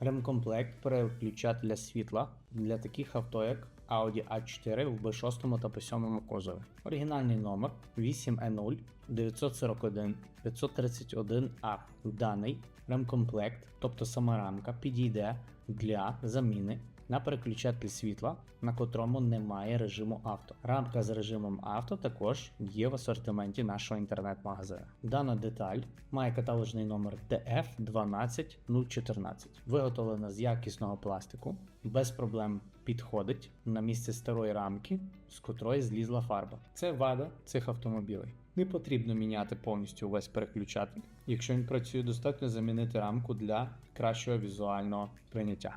Ремкомплект переключателя світла для таких авто, як Audi A4 в B6 та B7 кузові. Оригінальний номер 8E0 941 531A. Даний ремкомплект, тобто сама рамка, підійде для заміни на переключатель світла, на котрому немає режиму авто. Рамка з режимом авто також є в асортименті нашого інтернет-магазину. Дана деталь має каталожний номер TF12014. Виготовлена з якісного пластику, без проблем підходить на місце старої рамки, з котрої злізла фарба. Це вада цих автомобілей. Не потрібно міняти повністю увесь переключатель. Якщо він працює, достатньо замінити рамку для кращого візуального прийняття.